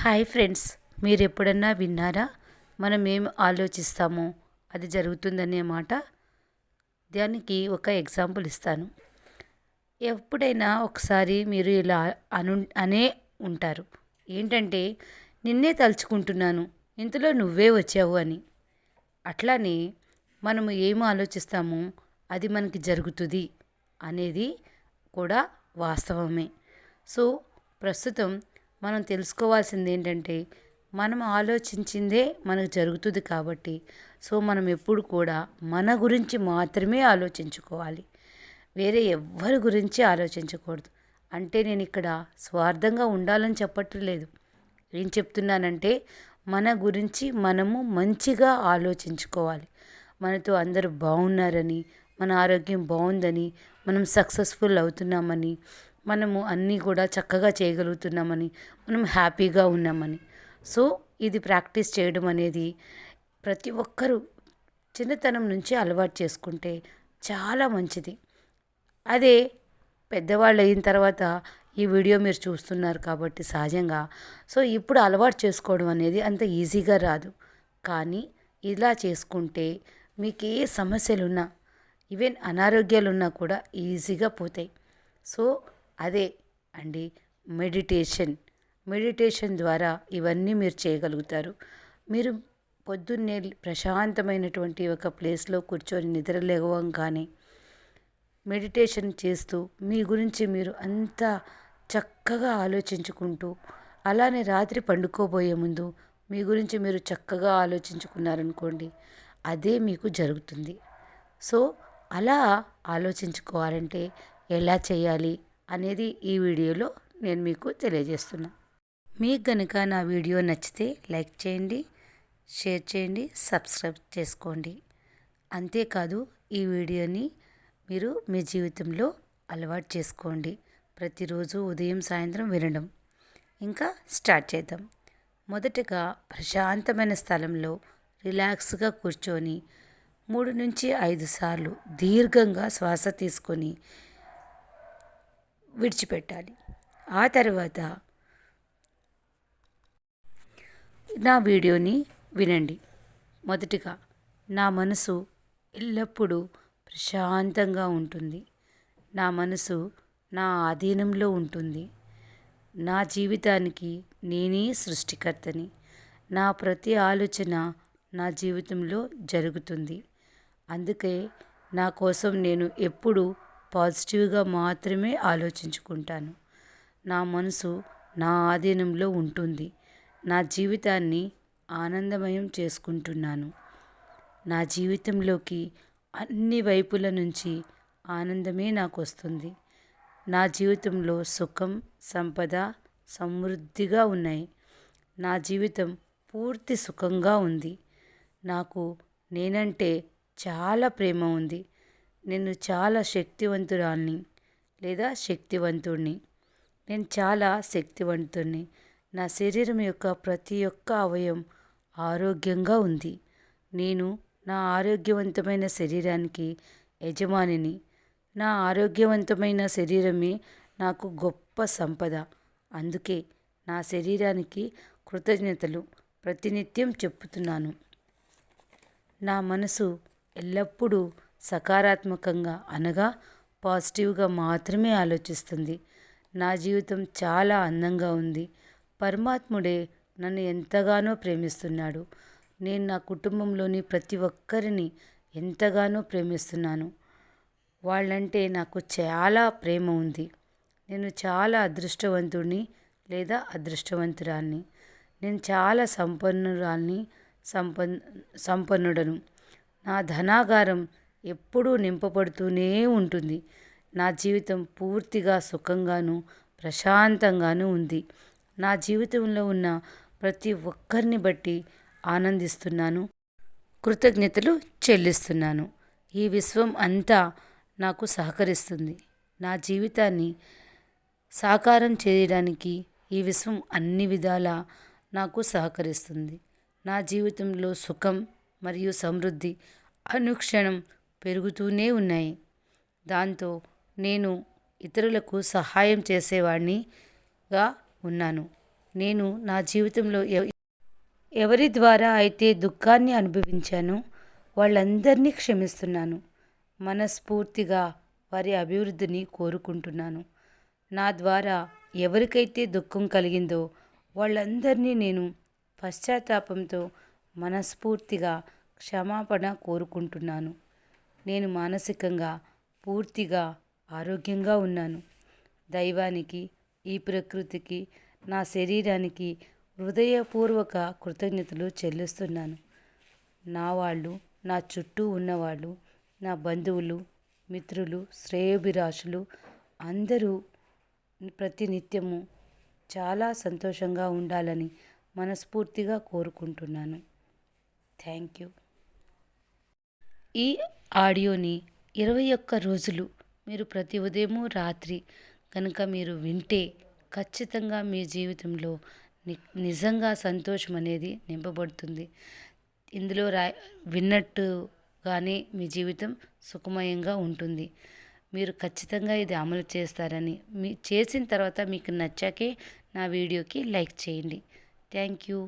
Hi friends మీరు ఎప్పుడన్నా విన్నారా? మనం ఏం ఆలోచిస్తామో అది జరుగుతుందనే మాట. దానికి ఒక ఎగ్జాంపుల్ ఇస్తాను. ఎప్పుడైనా ఒకసారి మీరు ఇలా అను అనే ఉంటారు. ఏంటంటే నిన్నే తలుచుకుంటున్నాను ఇంతలో నువ్వే వచ్చావు అని. అట్లానే మనము ఏం ఆలోచిస్తామో అది మనకి జరుగుతుంది అనేది కూడా వాస్తవమే. సో ప్రస్తుతం మనం తెలుసుకోవాల్సింది ఏంటంటే మనం ఆలోచించిందే మనకు జరుగుతుంది కాబట్టి. సో మనం ఎప్పుడు కూడా మన గురించి మాత్రమే ఆలోచించుకోవాలి. వేరే ఎవ్వరి గురించి ఆలోచించకూడదు. అంటే నేను ఇక్కడ స్వార్థంగా ఉండాలని చెప్పట్లేదు ఏం చెప్తున్నానంటే మన గురించి మనము మంచిగా ఆలోచించుకోవాలి. మనతో అందరూ బాగున్నారని మన ఆరోగ్యం బాగుందని మనం సక్సెస్ఫుల్ అవుతున్నామని మనము అన్నీ కూడా చక్కగా చేయగలుగుతున్నామని మనం హ్యాపీగా ఉన్నామని. సో ఇది ప్రాక్టీస్ చేయడం అనేది ప్రతి ఒక్కరూ చిన్నతనం నుంచి అలవాటు చేసుకుంటే చాలా మంచిది. అదే పెద్దవాళ్ళు అయిన తర్వాత ఈ వీడియో మీరు చూస్తున్నారు కాబట్టి సహజంగా. సో ఇప్పుడు అలవాటు చేసుకోవడం అనేది అంత ఈజీగా రాదు. కానీ ఇలా చేసుకుంటే మీకు ఏ సమస్యలున్నా ఈవెన్ అనారోగ్యాలు ఉన్నా కూడా ఈజీగా పోతాయి. సో అదే అండి మెడిటేషన్. మెడిటేషన్ ద్వారా ఇవన్నీ మీరు చేయగలుగుతారు. మీరు పొద్దున్నే ప్రశాంతమైనటువంటి ఒక ప్లేస్లో కూర్చొని నిద్ర లేవంగానే మెడిటేషన్ చేస్తూ మీ గురించి మీరు అంత చక్కగా ఆలోచించుకుంటూ అలానే రాత్రి పండుకోబోయే ముందు మీ గురించి మీరు చక్కగా ఆలోచించుకున్నారనుకోండి అదే మీకు జరుగుతుంది. సో అలా ఆలోచించుకోవాలంటే ఎలా చేయాలి? అనేది ఈ వీడియోలో నేను మీకు తెలియజేస్తున్నా. మీకు కనుక నా వీడియో నచ్చితే లైక్ చేయండి షేర్ చేయండి సబ్స్క్రైబ్ చేసుకోండి. అంతేకాదు ఈ వీడియోని మీరు మీ జీవితంలో అలవాటు చేసుకోండి. ప్రతిరోజు ఉదయం సాయంత్రం వినడం. ఇంకా స్టార్ట్ చేద్దాం. మొదటగా ప్రశాంతమైన స్థలంలో రిలాక్స్గా కూర్చొని మూడు నుంచి ఐదు సార్లు దీర్ఘంగా శ్వాస తీసుకొని విడిచిపెట్టాలి. ఆ తర్వాత నా వీడియోని వినండి. మొదటిగా నా మనసు ఎల్లప్పుడూ ప్రశాంతంగా ఉంటుంది. నా మనసు నా ఆధీనంలో ఉంటుంది. నా జీవితానికి నేనే సృష్టికర్తని. నా ప్రతి ఆలోచన నా జీవితంలో జరుగుతుంది. అందుకే నా కోసం నేను ఎప్పుడూ పాజిటివ్గా మాత్రమే ఆలోచించుకుంటాను. నా మనసు నా ఆధీనంలో ఉంటుంది. నా జీవితాన్ని ఆనందమయం చేసుకుంటున్నాను. నా జీవితంలోకి అన్ని వైపుల నుంచి ఆనందమే నాకు వస్తుంది నా జీవితంలో సుఖం సంపద సమృద్ధిగా ఉన్నాయి. నా జీవితం పూర్తి సుఖంగా ఉంది. నాకు నేనంటే చాలా ప్రేమ ఉంది. నేను చాలా శక్తివంతురాల్ని లేదా శక్తివంతుడిని నేను చాలా శక్తివంతుడిని నా శరీరం యొక్క ప్రతి ఒక్క అవయం ఆరోగ్యంగా ఉంది. నేను నా ఆరోగ్యవంతమైన శరీరానికి యజమానిని. నా ఆరోగ్యవంతమైన శరీరమే నాకు గొప్ప సంపద. అందుకే నా శరీరానికి కృతజ్ఞతలు. ప్రతినిత్యం చెప్పుతున్నాను. నా మనసు ఎల్లప్పుడూ సకారాత్మకంగా అనగా పాజిటివ్గా మాత్రమే ఆలోచిస్తుంది. నా జీవితం చాలా అందంగా ఉంది. పరమాత్ముడే నన్ను ఎంతగానో ప్రేమిస్తున్నాడు. నేను నా కుటుంబంలోని ప్రతి ఒక్కరిని ఎంతగానో ప్రేమిస్తున్నాను. వాళ్ళంటే నాకు చాలా ప్రేమ ఉంది. నేను చాలా అదృష్టవంతుడిని లేదా అదృష్టవంతురాల్ని. నేను చాలా సంపన్నురాల్ని సంపన్ సంపన్నుడను. నా ధనాగారం ఎప్పుడూ నింపబడుతూనే ఉంటుంది. నా జీవితం పూర్తిగా సుఖంగాను ప్రశాంతంగాను ఉంది. నా జీవితంలో ఉన్న ప్రతి ఒక్కరిని బట్టి ఆనందిస్తున్నాను కృతజ్ఞతలు చెల్లిస్తున్నాను. ఈ విశ్వం అంతా నాకు సహకరిస్తుంది. నా జీవితాన్ని సాకారం చేయడానికి ఈ విశ్వం అన్ని విధాలా నాకు సహకరిస్తుంది. నా జీవితంలో సుఖం మరియు సమృద్ధి అనుక్షణం పెరుగుతూనే ఉన్నాయి. దాంతో నేను ఇతరులకు సహాయం చేసేవాడినిగా ఉన్నాను. నేను నా జీవితంలో ఎవరి ద్వారా అయితే దుఃఖాన్ని అనుభవించానో వాళ్ళందరినీ క్షమిస్తున్నాను. మనస్ఫూర్తిగా వారి అభివృద్ధిని కోరుకుంటున్నాను. నా ద్వారా ఎవరికైతే దుఃఖం కలిగిందో వాళ్ళందరినీ నేను పశ్చాత్తాపంతో మనస్ఫూర్తిగా క్షమాపణ కోరుకుంటున్నాను. నేను మానసికంగా పూర్తిగా ఆరోగ్యంగా ఉన్నాను. దైవానికి ఈ ప్రకృతికి నా శరీరానికి హృదయపూర్వక కృతజ్ఞతలు చెల్లిస్తున్నాను. నా వాళ్ళు నా చుట్టూ ఉన్నవాళ్ళు నా బంధువులు మిత్రులు శ్రేయోభిరాశులు అందరూ ప్రతినిత్యము చాలా సంతోషంగా ఉండాలని మనస్ఫూర్తిగా కోరుకుంటున్నాను. Thank you. ఈ ఆడియోని ఇరవై ఒక్క రోజులు మీరు ప్రతి ఉదయము రాత్రి కనుక మీరు వింటే ఖచ్చితంగా మీ జీవితంలో ని నిజంగా సంతోషం అనేది నింపబడుతుంది. ఇందులో రా విన్నట్టుగానే మీ జీవితం సుఖమయంగా ఉంటుంది. మీరు ఖచ్చితంగా ఇది అమలు చేస్తారని మీ చేసిన తర్వాత మీకు నచ్చాకే నా వీడియోకి లైక్ చేయండి. Thank you.